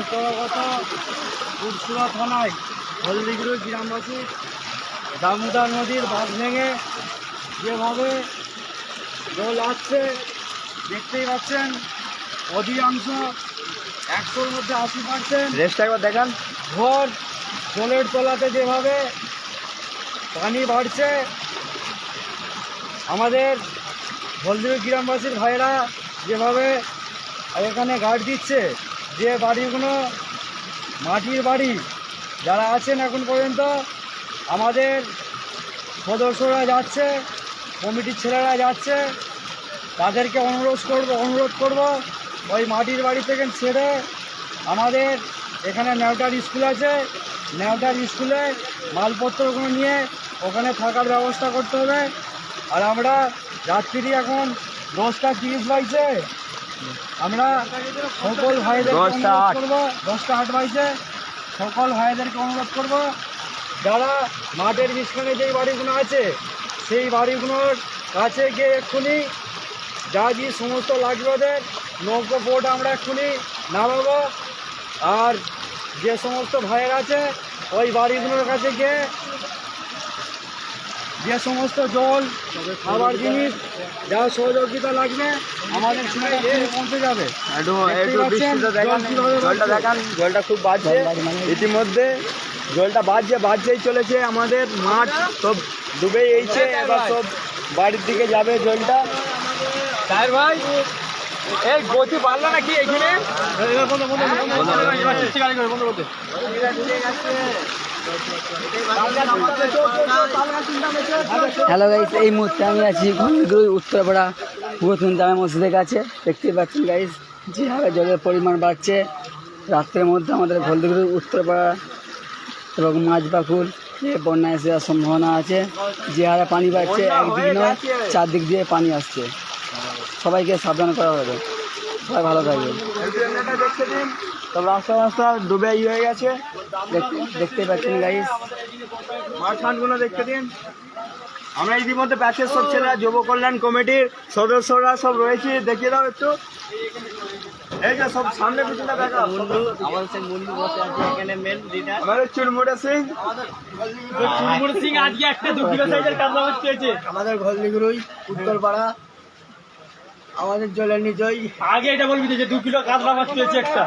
অন্তর্গত উড়সুরা থানায় হলদিগুড়ি গ্রামবাসী দামোদর নদীর বাঁধ ভেঙে যেভাবে জল আসছে দেখতেই পাচ্ছেন অধিকাংশ একশোর মধ্যে আশি পার্সেন্ট রেস্টটা একবার দেখান। ঘর জলের তলাতে যেভাবে পানি বাড়ছে আমাদের হলদির গ্রামবাসীর ভাইরা যেভাবে এখানে গার্ড দিচ্ছে যে বাড়িগুলো মাটির বাড়ি যারা আছেন এখন পর্যন্ত, আমাদের সদস্যরা যাচ্ছে, কমিটির ছেলেরা যাচ্ছে, তাদেরকে অনুরোধ করব অনুরোধ করব, ওই মাটির বাড়ি থেকে ছেড়ে আমাদের এখানে নেওটার স্কুল আছে নেওটার স্কুলে মালপত্রগুলো নিয়ে ওখানে থাকার ব্যবস্থা করতে হবে। আর আমরা রাত্রি এখন দশটা তিরিশ বাইছে আমরা সকল ভাইদের দশটা। করব দশটা আট বাইছে সকল ভাইদেরকে অনুরোধ করব যারা মাঠের মাঝখানে যেই বাড়িগুলো আছে সেই বাড়িগুলোর কাছে গিয়ে এক্ষুনি যা যে সমস্ত লাগবে ওদের নৌকো বোট আমরা এক্ষুনি নামাবো আর যে সমস্ত ভাইয়ের আছে ওই বাড়িগুলোর কাছে গিয়ে যে সমস্ত জল খাবার জিনিস যা সহযোগিতা লাগবে আমাদের পৌঁছে যাবে। জলটা দেখান জলটা খুব বাড়ছে। ইতিমধ্যে জলটা বাড়ছে বাড়ছেই চলেছে আমাদের মাঠ সব ডুবে এইছে এবার সব বাড়ির দিকে যাবে জলটা। সাহেব ভাই এই গতি বাড়লো নাকি এখানে? হ্যালো গাইস এই মুহূর্তে আমি আছি ঘুমগুড়ি উত্তরপাড়া পুরাতন জামা মসজিদের কাছে। দেখতেই পাচ্ছেন গাইস যেভাবে জলের পরিমাণ বাড়ছে। রাত্রের মধ্যে আমাদের হলদিগুড়ি উত্তরপাড়া এবং মাঝবাকুল এ বন্যা এসে যাওয়ার সম্ভাবনা আছে। যে হারে পানি বাড়ছে, একদিক নয়, চারদিক দিয়ে পানি আসছে। সবাইকে সাবধান করা হবে। সবাই ভালো থাকবে ট্রেনটা দেখতে দিন রাস্তা রাস্তা ডুবে ই হয়ে গেছে। দেখতে পাচ্ছেন গাইস মাঠ ফান্ডগুলো দেখতে দিন। আমরা ইতিমধ্যে ব্যাচের সব ছেলেরা যুব কল্যাণ কমিটির সদস্যরা সব রয়েছে। দেখিয়ে দাও একটু। এই যে সব সামনে পিছনে দেখা। আমাদের মুন্ডু বসে আছে এখানে মেন লিডার আমাদের চুরমুড়ে সিং। চুরমুর সিং আজকে একটা দু কিলো সাইজের আমাদের ঘলদিগুড়ি উত্তরপাড়া। আমাদের জলের নিজই আগে এটা বলবি যে দু কিলো কাতলা মাছ পেয়েছে একটা।